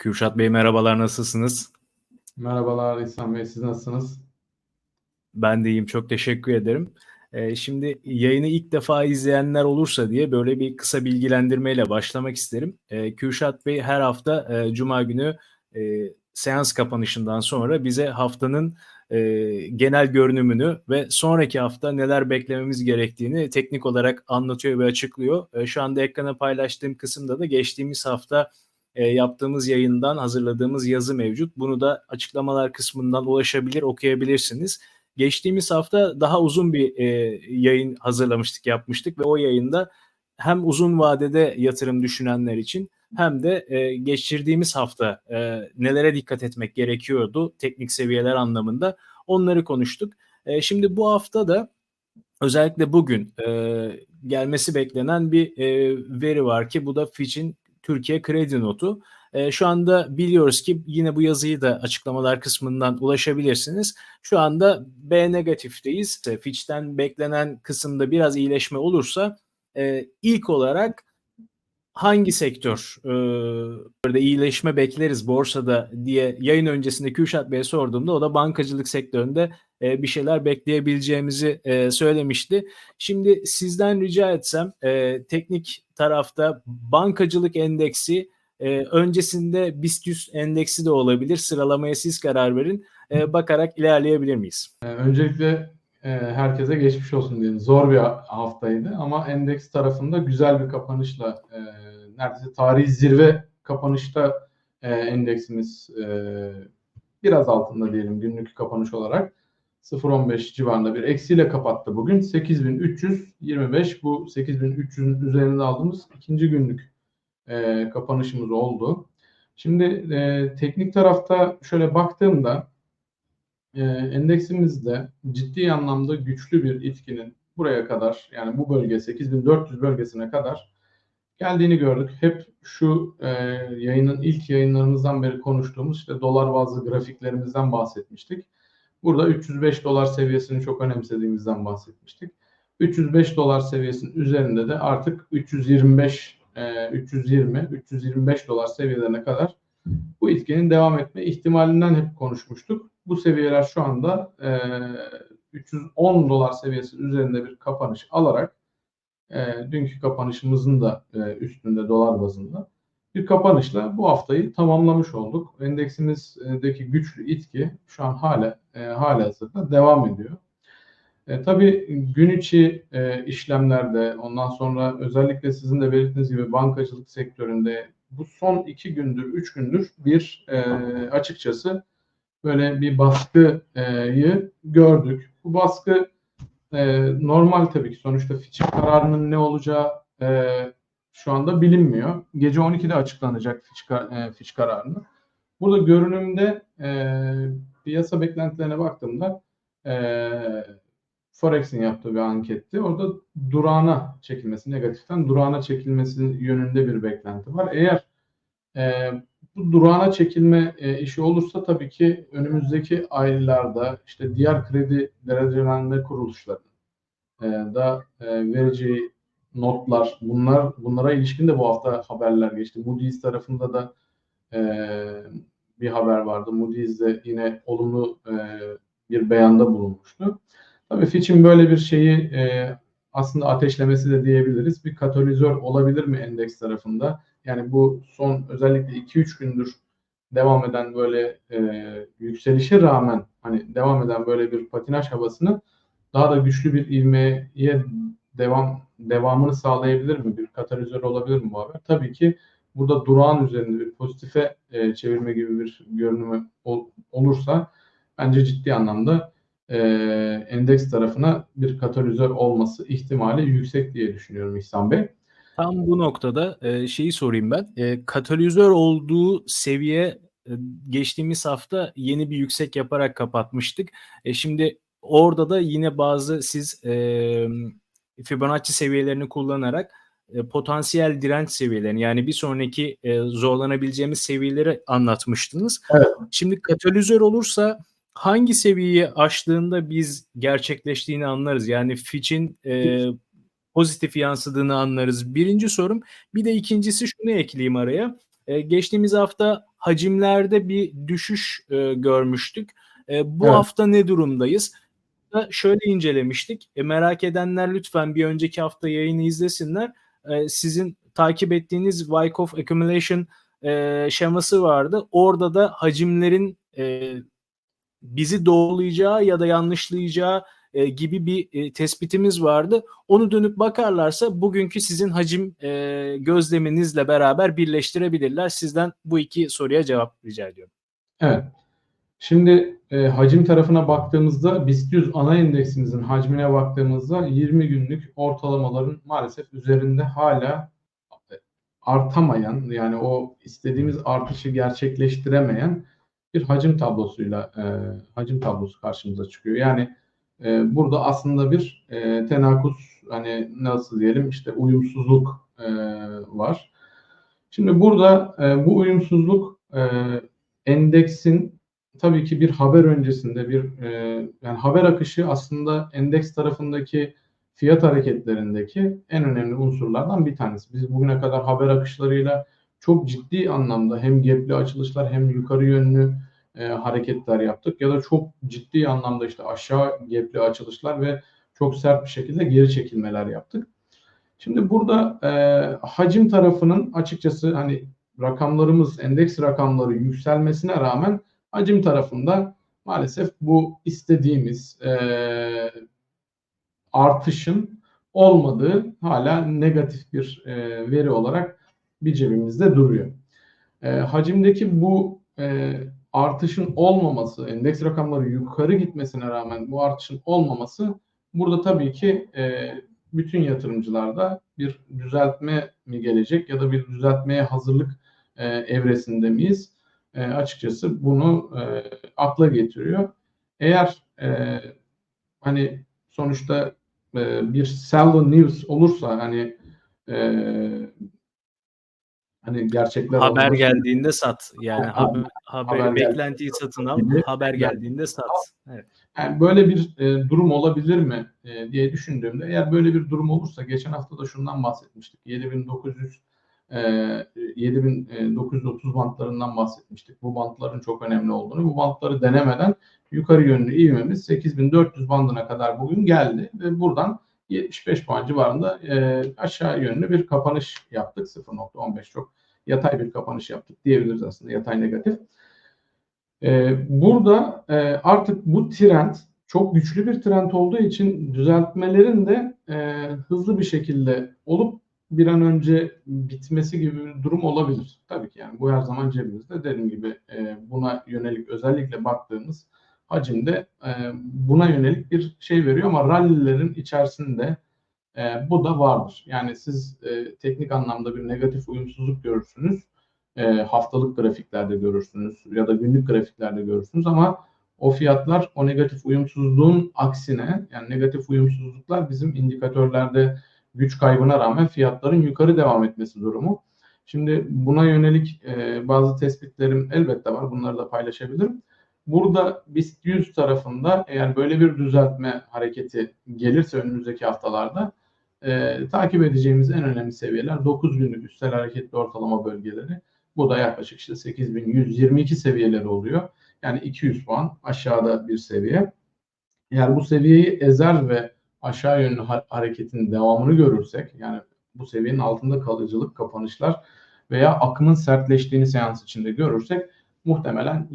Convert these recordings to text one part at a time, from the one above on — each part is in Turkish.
Kürşat Bey merhabalar nasılsınız? Merhabalar İhsan Bey, siz nasılsınız? Ben de iyiyim çok teşekkür ederim. Ee, şimdi yayını ilk defa izleyenler olursa diye böyle bir kısa bilgilendirmeyle başlamak isterim. Ee, Kürşat Bey her hafta e, Cuma günü e, seans kapanışından sonra bize haftanın e, genel görünümünü ve sonraki hafta neler beklememiz gerektiğini teknik olarak anlatıyor ve açıklıyor. E, şu anda ekrana paylaştığım kısımda da geçtiğimiz hafta e, yaptığımız yayından hazırladığımız yazı mevcut. Bunu da açıklamalar kısmından ulaşabilir, okuyabilirsiniz. Geçtiğimiz hafta daha uzun bir e, yayın hazırlamıştık, yapmıştık ve o yayında hem uzun vadede yatırım düşünenler için hem de e, geçirdiğimiz hafta e, nelere dikkat etmek gerekiyordu teknik seviyeler anlamında onları konuştuk. E, şimdi bu hafta da özellikle bugün e, gelmesi beklenen bir e, veri var ki bu da Fitch'in Türkiye kredi notu. E, şu anda biliyoruz ki yine bu yazıyı da açıklamalar kısmından ulaşabilirsiniz. Şu anda B negatifteyiz. E, Fitch'ten beklenen kısımda biraz iyileşme olursa e, ilk olarak hangi sektör e, iyileşme bekleriz borsada diye yayın öncesinde Kürşat Bey'e sorduğumda o da bankacılık sektöründe e, bir şeyler bekleyebileceğimizi e, söylemişti. Şimdi sizden rica etsem e, teknik tarafta bankacılık endeksi e, öncesinde BIST 100 endeksi de olabilir. Sıralamaya siz karar verin. E, bakarak ilerleyebilir miyiz? Öncelikle herkese geçmiş olsun diyelim. Zor bir haftaydı ama endeks tarafında güzel bir kapanışla e, neredeyse tarihi zirve kapanışta e, endeksimiz e, biraz altında diyelim günlük kapanış olarak 0.15 civarında bir eksiyle kapattı bugün. 8325 bu 8300'ün üzerinde aldığımız ikinci günlük e, kapanışımız oldu. Şimdi e, teknik tarafta şöyle baktığımda e, endeksimizde ciddi anlamda güçlü bir itkinin buraya kadar yani bu bölge 8400 bölgesine kadar geldiğini gördük. Hep şu e, yayının ilk yayınlarımızdan beri konuştuğumuz işte dolar bazlı grafiklerimizden bahsetmiştik. Burada 305 dolar seviyesini çok önemsediğimizden bahsetmiştik. 305 dolar seviyesinin üzerinde de artık 325 320 325 dolar seviyelerine kadar bu itkinin devam etme ihtimalinden hep konuşmuştuk. Bu seviyeler şu anda e, 310 dolar seviyesi üzerinde bir kapanış alarak e, dünkü kapanışımızın da e, üstünde dolar bazında bir kapanışla bu haftayı tamamlamış olduk. Endeksimizdeki güçlü itki şu an hala e, hala hazırda devam ediyor. E, tabii gün içi e, işlemlerde ondan sonra özellikle sizin de belirttiğiniz gibi bankacılık sektöründe bu son iki gündür, üç gündür bir e, açıkçası böyle bir baskıyı gördük. Bu baskı e, normal tabii ki sonuçta Fitch kararının ne olacağı e, şu anda bilinmiyor. Gece 12'de açıklanacak Fitch, e, kararını. Burada görünümde piyasa beklentilerine baktığımda Forex'in yaptığı bir anketti. Orada durağına çekilmesi, negatiften durağına çekilmesi yönünde bir beklenti var. Eğer durağına çekilme e, işi olursa tabii ki önümüzdeki aylarda işte diğer kredi derecelenme kuruluşları e, da e, vereceği notlar bunlar bunlara ilişkin de bu hafta haberler geçti. Moody's tarafında da e, bir haber vardı. Moody's de yine olumlu e, bir beyanda bulunmuştu. Tabii Fitch'in böyle bir şeyi e, aslında ateşlemesi de diyebiliriz. Bir katalizör olabilir mi endeks tarafında? Yani bu son özellikle 2-3 gündür devam eden böyle e, yükselişe rağmen hani devam eden böyle bir patinaj havasını daha da güçlü bir ivmeye devam devamını sağlayabilir mi? Bir katalizör olabilir mi bu haber? Tabii ki burada durağın üzerinde bir pozitife e, çevirme gibi bir görünümü ol, olursa bence ciddi anlamda e, endeks tarafına bir katalizör olması ihtimali yüksek diye düşünüyorum İhsan Bey. Tam bu noktada e, şeyi sorayım ben. E, katalizör olduğu seviye e, geçtiğimiz hafta yeni bir yüksek yaparak kapatmıştık. E, şimdi orada da yine bazı siz e, Fibonacci seviyelerini kullanarak e, potansiyel direnç seviyelerini yani bir sonraki e, zorlanabileceğimiz seviyeleri anlatmıştınız. Evet. Şimdi katalizör olursa hangi seviyeyi aştığında biz gerçekleştiğini anlarız. Yani Fitch'in e, pozitif yansıdığını anlarız. Birinci sorum. Bir de ikincisi şunu ekleyeyim araya. E, geçtiğimiz hafta hacimlerde bir düşüş e, görmüştük. E, bu Evet. hafta ne durumdayız? Da Şöyle incelemiştik. E, merak edenler lütfen bir önceki hafta yayını izlesinler. E, sizin takip ettiğiniz Wyckoff Accumulation e, şeması vardı. Orada da hacimlerin e, bizi doğrulayacağı ya da yanlışlayacağı e, gibi bir e, tespitimiz vardı. Onu dönüp bakarlarsa bugünkü sizin hacim e, gözleminizle beraber birleştirebilirler. Sizden bu iki soruya cevap rica ediyorum. Evet. Şimdi e, hacim tarafına baktığımızda BIST 100 ana endeksimizin hacmine baktığımızda 20 günlük ortalamaların maalesef üzerinde hala artamayan yani o istediğimiz artışı gerçekleştiremeyen bir hacim tablosuyla e, hacim tablosu karşımıza çıkıyor. Yani e, burada aslında bir e, tenakuz hani nasıl diyelim işte uyumsuzluk e, var. Şimdi burada e, bu uyumsuzluk e, endeksin tabii ki bir haber öncesinde bir e, yani haber akışı aslında endeks tarafındaki fiyat hareketlerindeki en önemli unsurlardan bir tanesi. Biz bugüne kadar haber akışlarıyla çok ciddi anlamda hem gapli açılışlar hem yukarı yönlü e, hareketler yaptık ya da çok ciddi anlamda işte aşağı gapli açılışlar ve çok sert bir şekilde geri çekilmeler yaptık. Şimdi burada e, hacim tarafının açıkçası hani rakamlarımız, endeks rakamları yükselmesine rağmen hacim tarafında maalesef bu istediğimiz e, artışın olmadığı hala negatif bir e, veri olarak bir cebimizde duruyor. E, hacimdeki bu e, artışın olmaması, endeks rakamları yukarı gitmesine rağmen bu artışın olmaması burada tabii ki e, bütün yatırımcılarda bir düzeltme mi gelecek ya da bir düzeltmeye hazırlık e, evresinde miyiz? E, açıkçası bunu e, akla getiriyor. Eğer e, hani sonuçta e, bir sell news olursa hani e, hani gerçekler Haber olması- geldiğinde sat. Yani Ha, haber, haber, haber beklentiyi satın al. gibi. Haber geldiğinde sat. Evet. Yani böyle bir e, durum olabilir mi e, diye düşündüğümde eğer böyle bir durum olursa geçen hafta da şundan bahsetmiştik. 7900 e, 7930 bantlarından bahsetmiştik. Bu bantların çok önemli olduğunu. Bu bantları denemeden yukarı yönlü ivmemiz 8400 bandına kadar bugün geldi ve buradan 75 puan civarında e, aşağı yönlü bir kapanış yaptık. 0.15 çok yatay bir kapanış yaptık diyebiliriz aslında yatay negatif. Ee, burada e, artık bu trend çok güçlü bir trend olduğu için düzeltmelerin de e, hızlı bir şekilde olup bir an önce bitmesi gibi bir durum olabilir. Tabii ki yani bu her zaman cebimizde. Dediğim gibi e, buna yönelik özellikle baktığımız hacimde e, buna yönelik bir şey veriyor ama rallilerin içerisinde e, bu da vardır. Yani siz e, teknik anlamda bir negatif uyumsuzluk görürsünüz e, haftalık grafiklerde görürsünüz ya da günlük grafiklerde görürsünüz ama o fiyatlar o negatif uyumsuzluğun aksine yani negatif uyumsuzluklar bizim indikatörlerde güç kaybına rağmen fiyatların yukarı devam etmesi durumu. Şimdi buna yönelik e, bazı tespitlerim elbette var. Bunları da paylaşabilirim. Burada BIST 100 tarafında eğer böyle bir düzeltme hareketi gelirse önümüzdeki haftalarda e, takip edeceğimiz en önemli seviyeler 9 günlük üstel hareketli ortalama bölgeleri. Bu da yaklaşık işte 8122 seviyeleri oluyor. Yani 200 puan aşağıda bir seviye. Eğer bu seviyeyi ezer ve aşağı yönlü ha- hareketin devamını görürsek yani bu seviyenin altında kalıcılık kapanışlar veya akımın sertleştiğini seans içinde görürsek muhtemelen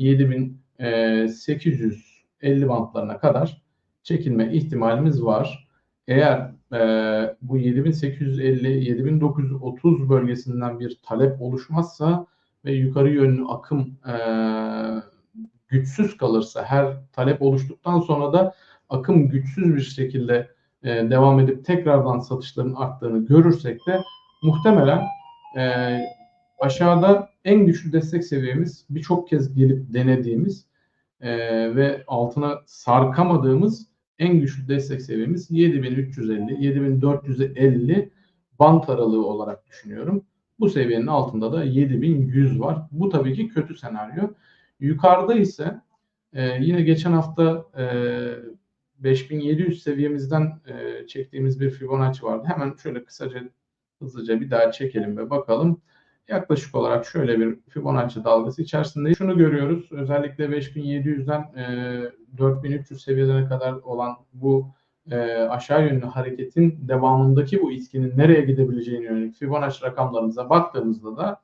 7850 bantlarına kadar çekilme ihtimalimiz var. Eğer e, bu 7850-7930 bölgesinden bir talep oluşmazsa ve yukarı yönlü akım e, güçsüz kalırsa her talep oluştuktan sonra da akım güçsüz bir şekilde e, devam edip tekrardan satışların arttığını görürsek de muhtemelen e, aşağıda en güçlü destek seviyemiz birçok kez gelip denediğimiz e, ve altına sarkamadığımız en güçlü destek seviyemiz 7350, 7450 bant aralığı olarak düşünüyorum. Bu seviyenin altında da 7100 var. Bu tabii ki kötü senaryo. Yukarıda ise e, yine geçen hafta e, 5700 seviyemizden e, çektiğimiz bir Fibonacci vardı. Hemen şöyle kısaca hızlıca bir daha çekelim ve bakalım. Yaklaşık olarak şöyle bir Fibonacci dalgası içerisindeyiz. Şunu görüyoruz. Özellikle 5700'den e, 4300 seviyelerine kadar olan bu e, aşağı yönlü hareketin devamındaki bu itkinin nereye gidebileceğini yönelik Fibonacci rakamlarımıza baktığımızda da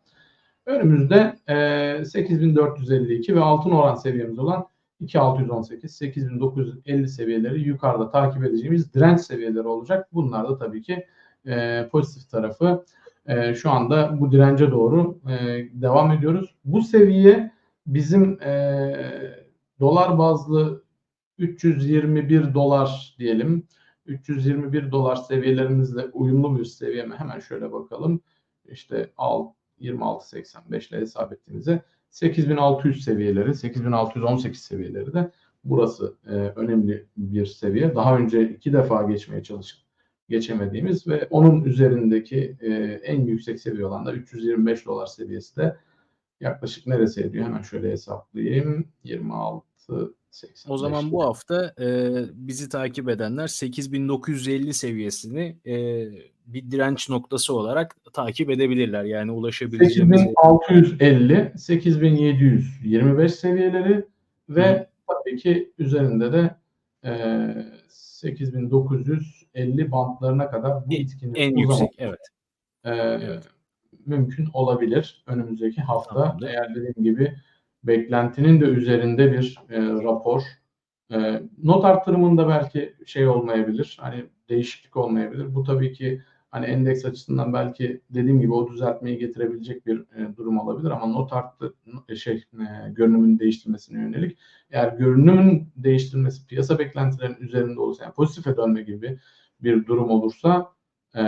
önümüzde e, 8452 ve altın oran seviyemiz olan 2618, 8950 seviyeleri yukarıda takip edeceğimiz direnç seviyeleri olacak. Bunlar da tabii ki e, pozitif tarafı. E, şu anda bu dirence doğru e, devam ediyoruz. Bu seviye bizim e, dolar bazlı 321 dolar diyelim. 321 dolar seviyelerimizle uyumlu bir seviye mi? Hemen şöyle bakalım. İşte al 26.85 ile hesap ettiğimizde 8600 seviyeleri, 8618 seviyeleri de burası e, önemli bir seviye. Daha önce iki defa geçmeye çalışıp geçemediğimiz ve onun üzerindeki e, en yüksek seviye olan da 325 dolar seviyesi de yaklaşık neresi ediyor? Hemen şöyle hesaplayayım. 26 85. O zaman bu hafta e, bizi takip edenler 8950 seviyesini e, bir direnç noktası olarak takip edebilirler. Yani ulaşabileceğimiz 8650, 8725 seviyeleri ve Hı. tabii ki üzerinde de e, 8950 bantlarına kadar bu etkinin en yüksek evet. E, evet. mümkün olabilir önümüzdeki hafta. Tamamdır. Eğer dediğim gibi beklentinin de üzerinde bir e, rapor. E, not arttırımında belki şey olmayabilir. Hani değişiklik olmayabilir. Bu tabii ki hani endeks açısından belki dediğim gibi o düzeltmeyi getirebilecek bir e, durum olabilir ama not arttı e, şey e, görünümün değiştirmesine yönelik eğer görünümün değiştirmesi piyasa beklentilerinin üzerinde olursa yani pozitife dönme gibi bir durum olursa e,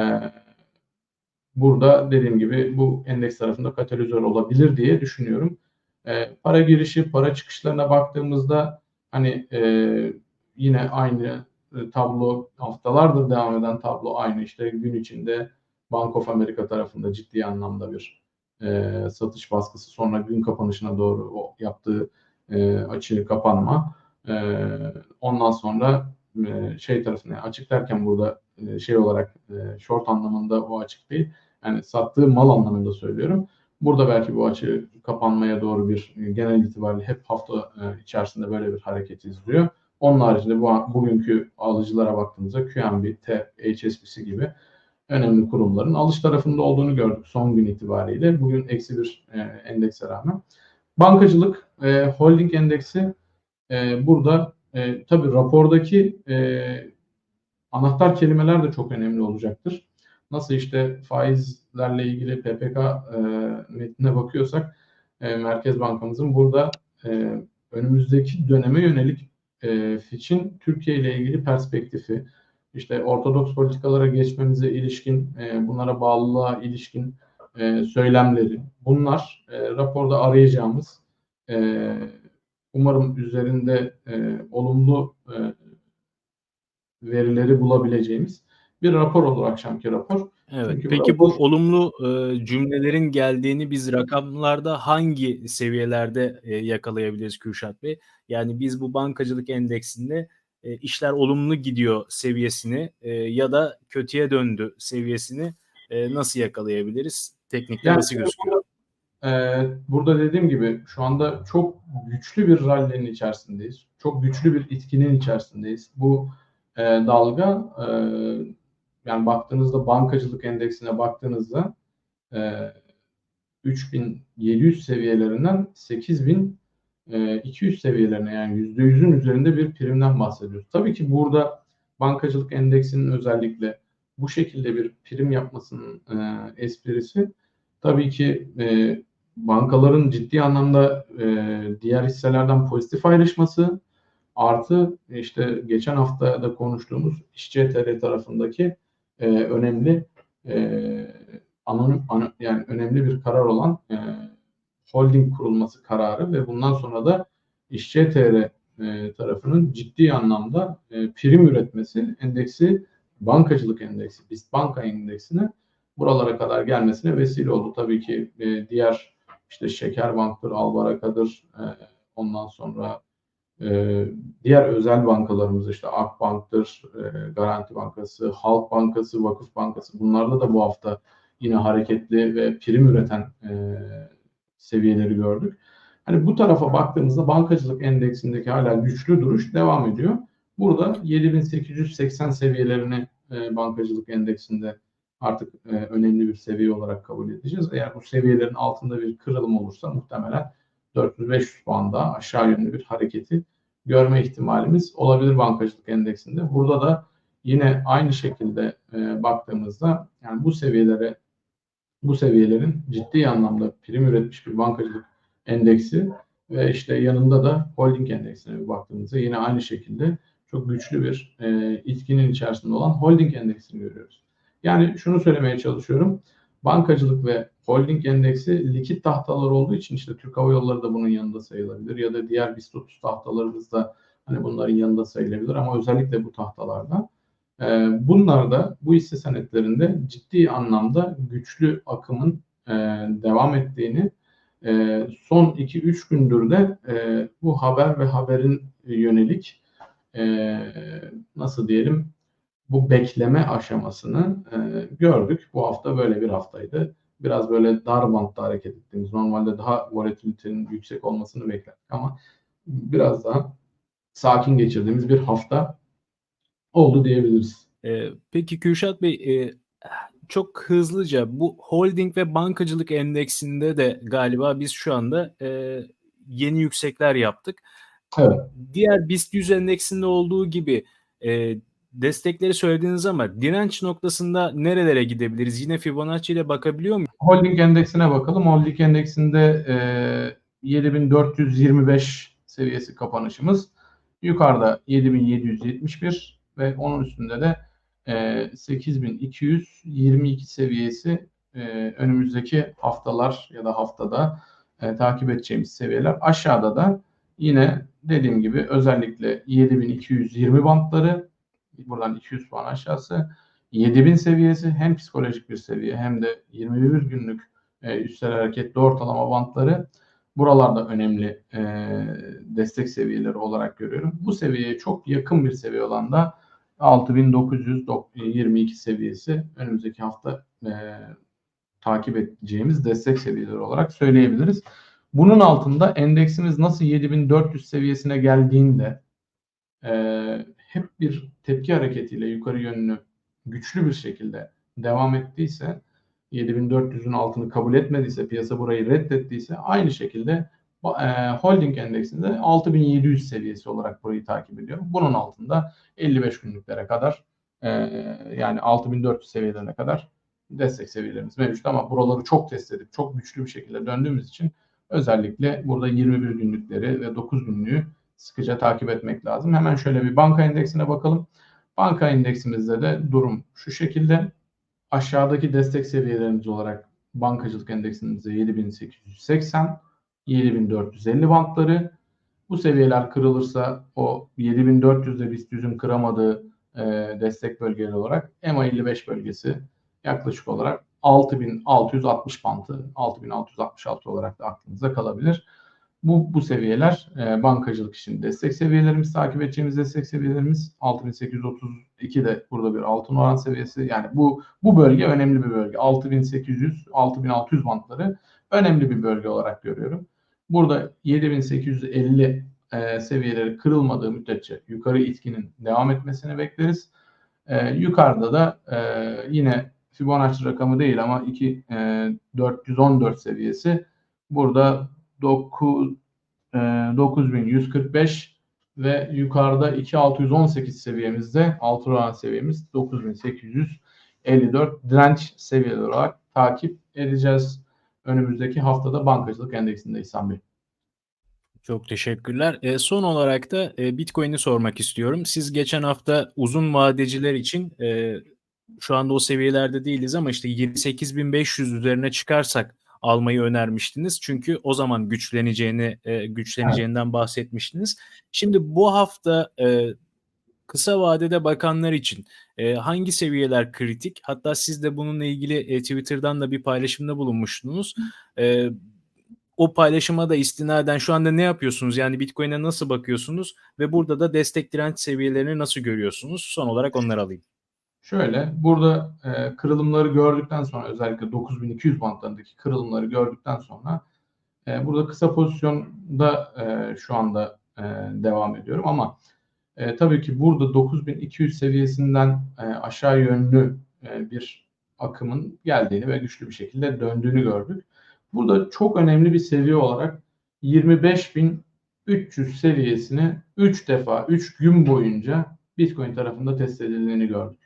burada dediğim gibi bu endeks tarafında katalizör olabilir diye düşünüyorum. E, para girişi, para çıkışlarına baktığımızda hani e, yine aynı tablo haftalardır devam eden tablo aynı işte gün içinde Bank of America tarafında ciddi anlamda bir e, satış baskısı sonra gün kapanışına doğru o yaptığı e, açığı kapanma. E, ondan sonra e, şey tarafında açık derken burada e, şey olarak e, short anlamında o açık değil. Yani sattığı mal anlamında söylüyorum. Burada belki bu açı kapanmaya doğru bir e, genel itibariyle hep hafta e, içerisinde böyle bir hareket izliyor. Onun haricinde bu bugünkü alıcılara baktığımızda QNB, TEP, HSBC gibi önemli kurumların alış tarafında olduğunu gördük son gün itibariyle. Bugün eksi bir e, endekse rağmen. Bankacılık e, holding endeksi e, burada e, tabii rapordaki e, anahtar kelimeler de çok önemli olacaktır. Nasıl işte faizlerle ilgili PPK e, metnine bakıyorsak e, Merkez Bankamızın burada e, önümüzdeki döneme yönelik e, Fitch'in Türkiye ile ilgili perspektifi, işte ortodoks politikalara geçmemize ilişkin, e, bunlara bağlılığa ilişkin e, söylemleri, bunlar e, raporda arayacağımız, e, umarım üzerinde e, olumlu e, verileri bulabileceğimiz bir rapor olur akşamki rapor. Evet. Çünkü Peki bu olumlu e, cümlelerin geldiğini biz rakamlarda hangi seviyelerde e, yakalayabiliriz Kürşat Bey? Yani biz bu bankacılık endeksinde e, işler olumlu gidiyor seviyesini e, ya da kötüye döndü seviyesini e, nasıl yakalayabiliriz? Teknikte yani, nasıl gözüküyor? E, burada dediğim gibi şu anda çok güçlü bir rally'nin içerisindeyiz. Çok güçlü bir itkinin içerisindeyiz. Bu e, dalga e, yani baktığınızda bankacılık endeksine baktığınızda e, 3700 seviyelerinden 8200 seviyelerine yani %100'ün üzerinde bir primden bahsediyoruz. Tabii ki burada bankacılık endeksinin özellikle bu şekilde bir prim yapmasının e, esprisi tabii ki e, bankaların ciddi anlamda e, diğer hisselerden pozitif ayrışması artı işte geçen hafta da konuştuğumuz İşçi tarafındaki e, önemli e, anonim an, yani önemli bir karar olan e, holding kurulması kararı ve bundan sonra da İşçi e, tarafının ciddi anlamda e, prim üretmesi endeksi bankacılık endeksi, BIST banka endeksine buralara kadar gelmesine vesile oldu. Tabii ki e, diğer işte Şeker Bank'tır, Albaraka'dır, e, ondan sonra ee, diğer özel bankalarımız işte Akbank'tır, e, Garanti Bankası, Halk Bankası, Vakıf Bankası bunlarda da bu hafta yine hareketli ve prim üreten e, seviyeleri gördük. Hani bu tarafa baktığımızda bankacılık endeksindeki hala güçlü duruş devam ediyor. Burada 7880 seviyelerini e, bankacılık endeksinde artık e, önemli bir seviye olarak kabul edeceğiz. Eğer bu seviyelerin altında bir kırılım olursa muhtemelen 400-500 puan daha aşağı yönlü bir hareketi görme ihtimalimiz olabilir bankacılık endeksinde. Burada da yine aynı şekilde e, baktığımızda yani bu seviyelere bu seviyelerin ciddi anlamda prim üretmiş bir bankacılık endeksi ve işte yanında da holding endeksine bir baktığımızda yine aynı şekilde çok güçlü bir e, itkinin içerisinde olan holding endeksini görüyoruz. Yani şunu söylemeye çalışıyorum. Bankacılık ve holding endeksi likit tahtalar olduğu için işte Türk Hava Yolları da bunun yanında sayılabilir ya da diğer BIST 30 tahtalarımız da hani bunların yanında sayılabilir ama özellikle bu tahtalarda. E, bunlar da bu hisse senetlerinde ciddi anlamda güçlü akımın e, devam ettiğini e, son 2-3 gündür de e, bu haber ve haberin yönelik e, nasıl diyelim bu bekleme aşamasını e, gördük. Bu hafta böyle bir haftaydı. Biraz böyle dar bantta hareket ettiğimiz, normalde daha volatilitenin yüksek olmasını beklerdik ama biraz daha sakin geçirdiğimiz bir hafta oldu diyebiliriz. Ee, peki Kürşat Bey e, çok hızlıca bu holding ve bankacılık endeksinde de galiba biz şu anda e, yeni yüksekler yaptık. Evet. Diğer BIST 100 endeksinde olduğu gibi e, destekleri söylediğiniz ama direnç noktasında nerelere gidebiliriz? Yine Fibonacci ile bakabiliyor muyuz? Holding endeksine bakalım. Holding endeksinde e, 7425 seviyesi kapanışımız. Yukarıda 7771 ve onun üstünde de e, 8222 seviyesi e, önümüzdeki haftalar ya da haftada e, takip edeceğimiz seviyeler. Aşağıda da yine dediğim gibi özellikle 7220 bantları buradan 200 puan aşağısı 7000 seviyesi hem psikolojik bir seviye hem de 21 günlük e, üstel hareketli ortalama bantları buralarda önemli e, destek seviyeleri olarak görüyorum. Bu seviyeye çok yakın bir seviye olan da 6922 seviyesi önümüzdeki hafta e, takip edeceğimiz destek seviyeleri olarak söyleyebiliriz. Bunun altında endeksimiz nasıl 7400 seviyesine geldiğinde e, hep bir tepki hareketiyle yukarı yönlü güçlü bir şekilde devam ettiyse 7400'ün altını kabul etmediyse piyasa burayı reddettiyse aynı şekilde e, holding endeksinde 6700 seviyesi olarak burayı takip ediyorum. Bunun altında 55 günlüklere kadar e, yani 6400 seviyelerine kadar destek seviyelerimiz mevcut ama buraları çok test edip çok güçlü bir şekilde döndüğümüz için özellikle burada 21 günlükleri ve 9 günlüğü sıkıca takip etmek lazım. Hemen şöyle bir banka endeksine bakalım. Banka endeksimizde de durum şu şekilde. Aşağıdaki destek seviyelerimiz olarak bankacılık endeksimizde 7880, 7450 bantları. Bu seviyeler kırılırsa o 7400'de BIST 100'ün kıramadığı e, destek bölgeleri olarak EMA 55 bölgesi yaklaşık olarak 6660 bantı, 6666 olarak da aklınızda kalabilir. Bu, bu seviyeler e, bankacılık için destek seviyelerimiz, takip edeceğimiz destek seviyelerimiz 6832 de burada bir altın oran seviyesi. Yani bu bu bölge önemli bir bölge. 6800, 6600 bantları önemli bir bölge olarak görüyorum. Burada 7850 e, seviyeleri kırılmadığı müddetçe yukarı itkinin devam etmesini bekleriz. E, yukarıda da e, yine Fibonacci rakamı değil ama 2 e, 414 seviyesi burada 9 e, 9145 ve yukarıda 2618 seviyemizde altı oran seviyemiz 9854 direnç seviyeleri olarak takip edeceğiz. Önümüzdeki haftada bankacılık endeksinde İhsan Bey. Çok teşekkürler. E, son olarak da e, Bitcoin'i sormak istiyorum. Siz geçen hafta uzun vadeciler için e, şu anda o seviyelerde değiliz ama işte 28.500 üzerine çıkarsak almayı önermiştiniz. Çünkü o zaman güçleneceğini e, güçleneceğinden bahsetmiştiniz. Şimdi bu hafta e, kısa vadede bakanlar için e, hangi seviyeler kritik? Hatta siz de bununla ilgili e, Twitter'dan da bir paylaşımda bulunmuştunuz. E, o paylaşıma da istinaden şu anda ne yapıyorsunuz? Yani Bitcoin'e nasıl bakıyorsunuz? Ve burada da destek direnç seviyelerini nasıl görüyorsunuz? Son olarak onları alayım. Şöyle burada e, kırılımları gördükten sonra özellikle 9200 bantlarındaki kırılımları gördükten sonra e, burada kısa pozisyonda e, şu anda e, devam ediyorum ama e, tabii ki burada 9200 seviyesinden e, aşağı yönlü e, bir akımın geldiğini ve güçlü bir şekilde döndüğünü gördük. Burada çok önemli bir seviye olarak 25.300 seviyesini 3 defa 3 gün boyunca Bitcoin tarafında test edildiğini gördük.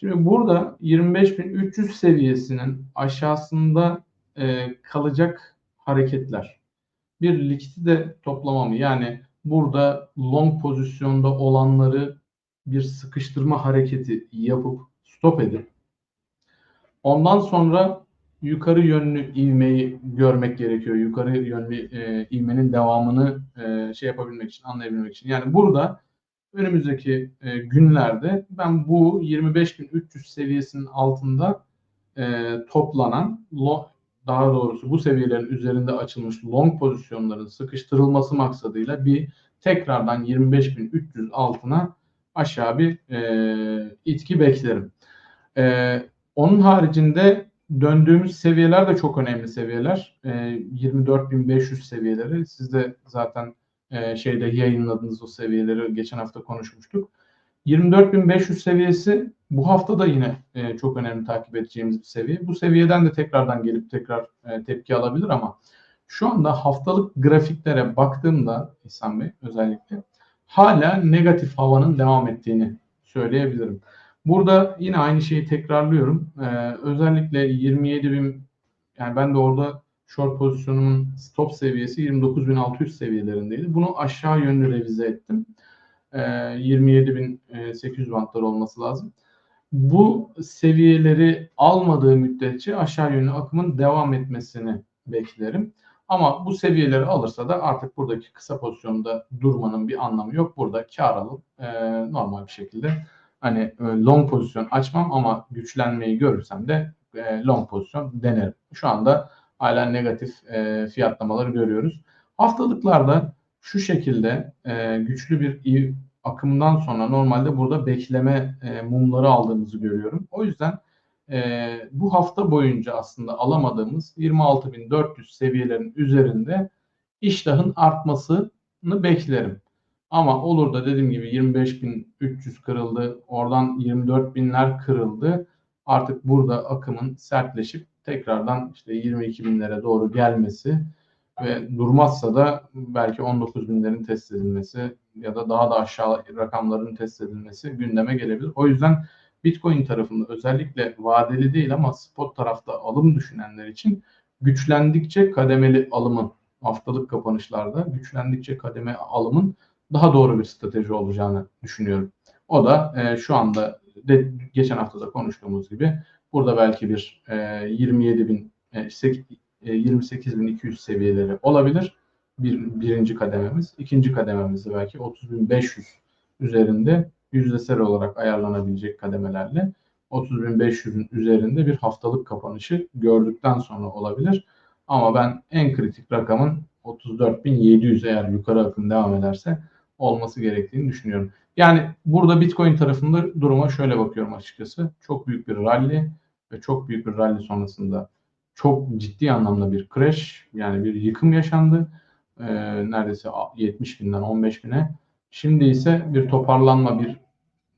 Şimdi burada 25.300 seviyesinin aşağısında e, kalacak hareketler. Bir likidite toplama mı? Yani burada long pozisyonda olanları bir sıkıştırma hareketi yapıp stop edip ondan sonra yukarı yönlü ivmeyi görmek gerekiyor. Yukarı yönlü e, ivmenin devamını e, şey yapabilmek için, anlayabilmek için. Yani burada önümüzdeki e, günlerde ben bu 25.300 seviyesinin altında e, toplanan daha doğrusu bu seviyelerin üzerinde açılmış long pozisyonların sıkıştırılması maksadıyla bir tekrardan 25.300 altına aşağı bir e, itki beklerim. E, onun haricinde döndüğümüz seviyeler de çok önemli seviyeler. E, 24.500 seviyeleri. Siz de zaten e, şeyde yayınladığınız o seviyeleri geçen hafta konuşmuştuk. 24.500 seviyesi bu hafta da yine e, çok önemli takip edeceğimiz bir seviye. Bu seviyeden de tekrardan gelip tekrar e, tepki alabilir ama şu anda haftalık grafiklere baktığımda İhsan Bey özellikle hala negatif havanın devam ettiğini söyleyebilirim. Burada yine aynı şeyi tekrarlıyorum. Ee, özellikle 27 bin yani ben de orada short pozisyonumun stop seviyesi 29.600 seviyelerindeydi. Bunu aşağı yönlü revize ettim. Ee, 27.800 bantlar olması lazım. Bu seviyeleri almadığı müddetçe aşağı yönlü akımın devam etmesini beklerim. Ama bu seviyeleri alırsa da artık buradaki kısa pozisyonda durmanın bir anlamı yok. Burada kar alıp e, normal bir şekilde hani e, long pozisyon açmam ama güçlenmeyi görürsem de e, long pozisyon denerim. Şu anda hala negatif e, fiyatlamaları görüyoruz. Haftalıklarda şu şekilde e, güçlü bir iyi akımdan sonra normalde burada bekleme e, mumları aldığımızı görüyorum. O yüzden e, bu hafta boyunca aslında alamadığımız 26.400 seviyelerin üzerinde iştahın artmasını beklerim. Ama olur da dediğim gibi 25.300 kırıldı, oradan 24.000'ler kırıldı. Artık burada akımın sertleşip tekrardan işte 22.000'lere doğru gelmesi ve durmazsa da belki 19.000'lerin test edilmesi ya da daha da aşağı rakamların test edilmesi gündeme gelebilir. O yüzden Bitcoin tarafında özellikle vadeli değil ama spot tarafta alım düşünenler için güçlendikçe kademeli alımın haftalık kapanışlarda güçlendikçe kademe alımın daha doğru bir strateji olacağını düşünüyorum. O da e, şu anda de geçen hafta da konuştuğumuz gibi burada belki bir e, 27 bin e, 28.200 seviyeleri olabilir. Bir, birinci kadememiz. ikinci kadememiz de belki 30.500 üzerinde yüzdesel olarak ayarlanabilecek kademelerle 30.500'ün üzerinde bir haftalık kapanışı gördükten sonra olabilir. Ama ben en kritik rakamın 34.700 eğer yukarı akım devam ederse olması gerektiğini düşünüyorum. Yani burada Bitcoin tarafında duruma şöyle bakıyorum açıkçası. Çok büyük bir rally ve çok büyük bir rally sonrasında çok ciddi anlamda bir crash yani bir yıkım yaşandı. Ee, neredeyse 70 binden 15 bine. Şimdi ise bir toparlanma, bir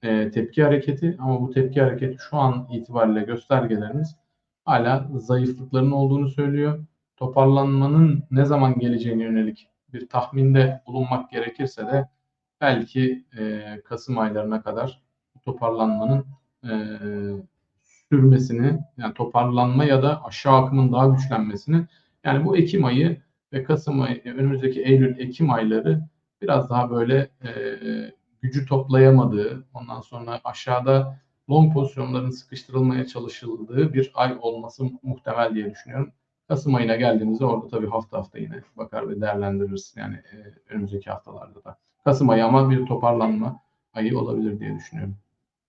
e, tepki hareketi ama bu tepki hareketi şu an itibariyle göstergelerimiz hala zayıflıkların olduğunu söylüyor. Toparlanmanın ne zaman geleceğine yönelik bir tahminde bulunmak gerekirse de belki e, Kasım aylarına kadar toparlanmanın e, sürmesini yani toparlanma ya da aşağı akımın daha güçlenmesini yani bu Ekim ayı ve Kasım ayı önümüzdeki Eylül Ekim ayları biraz daha böyle e, gücü toplayamadığı ondan sonra aşağıda long pozisyonların sıkıştırılmaya çalışıldığı bir ay olması muhtemel diye düşünüyorum. Kasım ayına geldiğimizde orada tabii hafta hafta yine bakar ve değerlendiririz yani e, önümüzdeki haftalarda da. Kasım ayı ama bir toparlanma ayı olabilir diye düşünüyorum.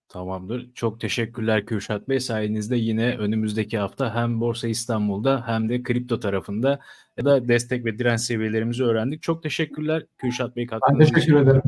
Tamamdır. Çok teşekkürler Kürşat Bey. Sayenizde yine önümüzdeki hafta hem Borsa İstanbul'da hem de kripto tarafında ya da destek ve direnç seviyelerimizi öğrendik. Çok teşekkürler Kürşat Bey Ben katkınız için. teşekkür ederim.